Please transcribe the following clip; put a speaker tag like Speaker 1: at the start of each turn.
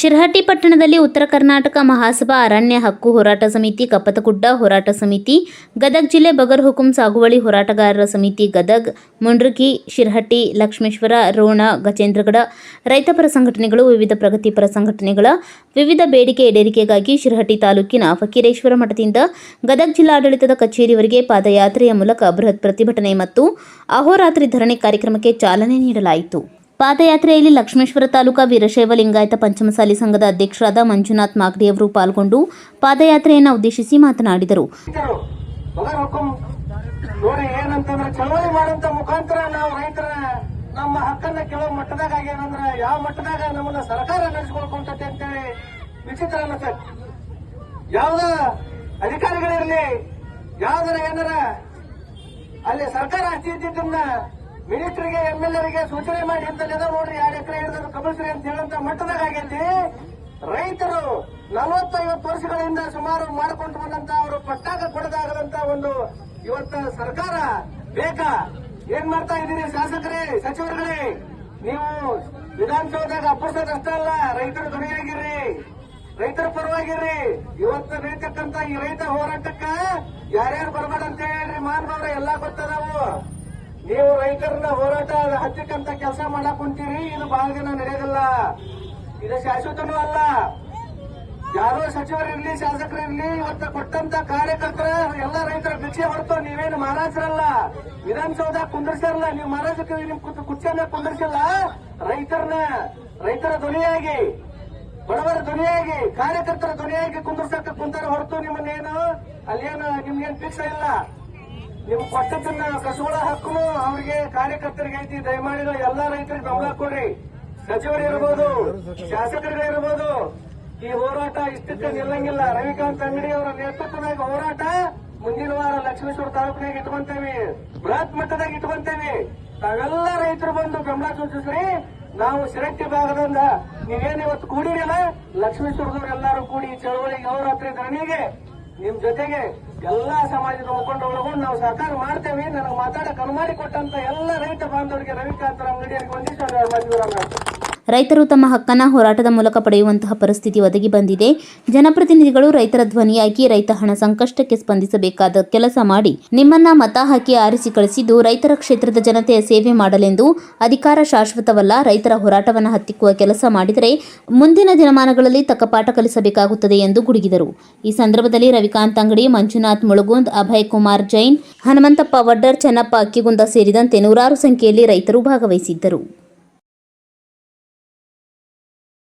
Speaker 1: ಶಿರಹಟ್ಟಿ ಪಟ್ಟಣದಲ್ಲಿ ಉತ್ತರ ಕರ್ನಾಟಕ ಮಹಾಸಭಾ ಅರಣ್ಯ ಹಕ್ಕು ಹೋರಾಟ ಸಮಿತಿ ಕಪ್ಪತಗುಡ್ಡ ಹೋರಾಟ ಸಮಿತಿ, ಗದಗ ಜಿಲ್ಲೆ ಬಗರ್ ಹುಕುಂ ಸಾಗುವಳಿ ಹೋರಾಟಗಾರರ ಸಮಿತಿ, ಗದಗ್, ಮುಂಡ್ರಗಿ, ಶಿರಹಟ್ಟಿ, ಲಕ್ಷ್ಮೇಶ್ವರ, ರೋಣ, ಗಜೇಂದ್ರಗಡ, ರೈತಪರ ಸಂಘಟನೆಗಳು, ವಿವಿಧ ಪ್ರಗತಿಪರ ಸಂಘಟನೆಗಳ ವಿವಿಧ ಬೇಡಿಕೆ ಈಡೇರಿಕೆಗಾಗಿ ಶಿರಹಟ್ಟಿ ತಾಲೂಕಿನ ಫಕೀರೇಶ್ವರ ಮಠದಿಂದ ಗದಗ ಜಿಲ್ಲಾಡಳಿತದ ಕಚೇರಿವರೆಗೆ ಪಾದಯಾತ್ರೆಯ ಮೂಲಕ ಬೃಹತ್ ಪ್ರತಿಭಟನೆ ಮತ್ತು ಅಹೋರಾತ್ರಿ ಧರಣಿ ಕಾರ್ಯಕ್ರಮಕ್ಕೆ ಚಾಲನೆ ನೀಡಲಾಯಿತು. ಪಾದಯಾತ್ರೆಯಲ್ಲಿ ಲಕ್ಷ್ಮೇಶ್ವರ ತಾಲೂಕಾ ವೀರಶೈವ ಲಿಂಗಾಯತ ಪಂಚಮಸಾಲಿ ಸಂಘದ ಅಧ್ಯಕ್ಷರಾದ ಮಂಜುನಾಥ್ ಮಾಗಡಿಯವರು ಪಾಲ್ಗೊಂಡು ಪಾದಯಾತ್ರೆಯನ್ನು ಉದ್ದೇಶಿಸಿ ಮಾತನಾಡಿದರು.
Speaker 2: ನಮ್ಮ ಹಕ್ಕನ್ನ ಕೆಲವು ಮಟ್ಟದಾಗ ಏನಂದ್ರ ಯಾವ ಮಟ್ಟದಾಗ ನಮ್ಮನ್ನ ಸರ್ಕಾರ ನಡೆಸಿಕೊಳ್ಕೊಂತೈತೆ ಅಂತೇಳಿ ವಿಚಿತ್ರ ಅನ್ನತ್ತೆ ಯಾವ್ದ ಅಧಿಕಾರಿಗಳಿರ್ಲಿ, ಯಾವ್ದಾರ ಏನಾರ ಅಲ್ಲಿ ಸರ್ಕಾರ ಆಸ್ತಿ ಇದ್ದಿದ್ದನ್ನ ಮಿನಿಸ್ಟರ್ಗೆ, ಎಂ ಎಲ್ ಎಗೆ ಸೂಚನೆ ಮಾಡಿ ಅಂತ ಅದ. ನೋಡ್ರಿ, ಎರಡು ಎಕರೆ ಹಿಡಿದ್ರು ಕಬಲ್ಸ್ರಿ ಅಂತ ಹೇಳಂತ ಮಟ್ಟದಾಗ ಆಗೈತಿ ರೈತರು ನಲವತ್ತೈವತ್ತು ವರ್ಷಗಳಿಂದ ಸುಮಾರು ಮಾಡಿಕೊಂಡು ಬಂದಂತ ಅವರು ಪಟ್ಟಾಗ ಕೊಡದಾಗದಂತ ಒಂದು ಇವತ್ತ ಸರ್ಕಾರ ಬೇಕಾ? ಏನ್ ಮಾಡ್ತಾ ಇದ್ದೀರಿ ಶಾಸಕರೇ, ಸಚಿವರುಗಳೇ? ನೀವು ವಿಧಾನಸೌಧದಾಗ ಅಪ್ಪರ್ಸೋದು ಅಷ್ಟೇ ಅಲ್ಲ, ರೈತರ ಧ್ವನಿಯಾಗಿರ್ರಿ, ರೈತರ ಪರವಾಗಿರ್ರಿ. ಇವತ್ತು ನಡೀತಕ್ಕಂತ ಈ ರೈತ ಹೋರಾಟಕ್ಕ ಯಾರ್ಯಾರು ಬರ್ಬೇಡ ಅಂತ ಹೇಳ್ರಿ ಮಾನವರ ಎಲ್ಲಾ ಗೊತ್ತದಾವು. ನೀವು ರೈತರನ್ನ ಹೋರಾಟ ಹತ್ತಿಕ್ಕಂತ ಕೆಲಸ ಮಾಡಕ್ ಕುಂತೀರಿ, ಇದು ಬಹಳ ದಿನ ನಡೆಯೋದಿಲ್ಲ. ಇದು ಶಾಶ್ವತನೂ ಅಲ್ಲ. ಯಾರೋ ಸಚಿವರಿರ್ಲಿ ಶಾಸಕರಿರ್ಲಿ ಇವತ್ತು ಕೊಟ್ಟಂತ ಕಾರ್ಯಕರ್ತರ, ಎಲ್ಲ ರೈತರ ಭಿಕ್ಷೆ ಹೊರತು ನೀವೇನು ಮಹಾರಾಜರಲ್ಲ ವಿಧಾನಸೌಧ ಕುಂದರ್ಸಿರಲ್ಲ ನೀವು ಮಹಾರಾಜಕ್ಕೆ ನಿಮ್ ಕುರ್ಚಿಯನ್ನ ಕುಂದರ್ಸಿಲ್ಲ? ರೈತರನ್ನ, ರೈತರ ಧ್ವನಿಯಾಗಿ, ಬಡವರ ಧ್ವನಿಯಾಗಿ, ಕಾರ್ಯಕರ್ತರ ಧ್ವನಿಯಾಗಿ ಕುಂದರ್ಸಕ್ಕೆ ಕುಂತಾರ ಹೊರತು ನಿಮ್ಮನ್ನೇನು, ಅಲ್ಲೇನು, ನಿಮ್ಗೇನು ಫಿಕ್ಸ್ ಇಲ್ಲ. ನೀವು ಕೊಟ್ಟದನ್ನ ಕಸುಗಳ ಹಕ್ಕು ಅವರಿಗೆ ಕಾರ್ಯಕರ್ತರಿಗೆ ಐತಿ ದಯಮಾಡಿ ಎಲ್ಲಾ ರೈತರಿಗೆ ಬೆಂಬಲ ಕೊಡ್ರಿ. ಸಚಿವರು ಇರ್ಬೋದು ಶಾಸಕರು ಇರ್ಬೋದು, ಈ ಹೋರಾಟ ಇಷ್ಟಕ್ಕೆ ನಿಲ್ಲಂಗಿಲ್ಲ. ರವಿಕಾಂತ್ ಅಂಗಡಿ ಅವರ ನೇತೃತ್ವದಾಗ ಹೋರಾಟ ಮುಂದಿನ ವಾರ ಲಕ್ಷ್ಮೇಶ್ವರ ತಾಲೂಕಿನಾಗ ಇಟ್ಕೊಂತೇವಿ. ಬೃಹತ್ ಮಟ್ಟದಾಗ ಇಟ್ಕೊಂತೇವಿ. ತಾವೆಲ್ಲ ರೈತರು ಬಂದು ಬೆಂಬಲ ಸೂಚಿಸ್ರಿ. ನಾವು ಶಿರಟ್ಟಿ ಭಾಗದಿಂದ ನೀವೇನು ಇವತ್ತು ಕೂಡಿರಲ್ಲ, ಲಕ್ಷ್ಮೇಶ್ವರದವ್ರು ಎಲ್ಲರೂ ಕೂಡಿ ಚಳವಳಿಗೆ ಹೋರಾತ್ರಿ ಧರಣಿಗೆ. ನಿಮ್ ಜೊತೆಗೆ ಎಲ್ಲಾ ಸಮಾಜದ ಮುಖಂಡ ಒಳಗೊಂಡು ನಾವು ಸರ್ಕಾರ ಮಾಡ್ತೇವೆ. ನನಗೆ ಮಾತಾಡಕ್ ಅನುಮಾನಿ ಕೊಟ್ಟಂತ ಎಲ್ಲ ರೈತ ಬಾಂಧವರಿಗೆ ರವಿಕಾಂತರ ಅಂಗಡಿಯವರಿಗೆ ಒಂದಿಷ್ಟು
Speaker 1: ರೈತರು ತಮ್ಮ ಹಕ್ಕನ್ನು ಹೋರಾಟದ ಮೂಲಕ ಪಡೆಯುವಂತಹ ಪರಿಸ್ಥಿತಿ ಒದಗಿ ಬಂದಿದೆ. ಜನಪ್ರತಿನಿಧಿಗಳು ರೈತರ ಧ್ವನಿಯಾಗಿ ರೈತ ಹಣ ಸಂಕಷ್ಟಕ್ಕೆ ಸ್ಪಂದಿಸಬೇಕಾದ ಕೆಲಸ ಮಾಡಿ ನಿಮ್ಮನ್ನ ಮತ ಹಾಕಿ ಆರಿಸಿ ಕಳಿಸಿದ್ದು ರೈತರ ಕ್ಷೇತ್ರದ ಜನತೆಯ ಸೇವೆ ಮಾಡಲೆಂದು ಅಧಿಕಾರ ಶಾಶ್ವತವಲ್ಲ, ರೈತರ ಹೋರಾಟವನ್ನು ಹತ್ತಿಕ್ಕುವ ಕೆಲಸ ಮಾಡಿದರೆ ಮುಂದಿನ ದಿನಮಾನಗಳಲ್ಲಿ ತಕ್ಕ ಪಾಠ ಕಲಿಸಬೇಕಾಗುತ್ತದೆ ಎಂದು ಗುಡುಗಿದರು. ಈ ಸಂದರ್ಭದಲ್ಲಿ ರವಿಕಾಂತ್ ಅಂಗಡಿ, ಮಂಜುನಾಥ್ ಮುಳುಗುಂದ್, ಅಭಯ್ ಕುಮಾರ್ ಜೈನ್, ಹನುಮಂತಪ್ಪ ವಡ್ಡರ್, ಚೆನ್ನಪ್ಪ ಅಕ್ಕಿಗುಂದ ಸೇರಿದಂತೆ ನೂರಾರು ಸಂಖ್ಯೆಯಲ್ಲಿ ರೈತರು ಭಾಗವಹಿಸಿದ್ದರು.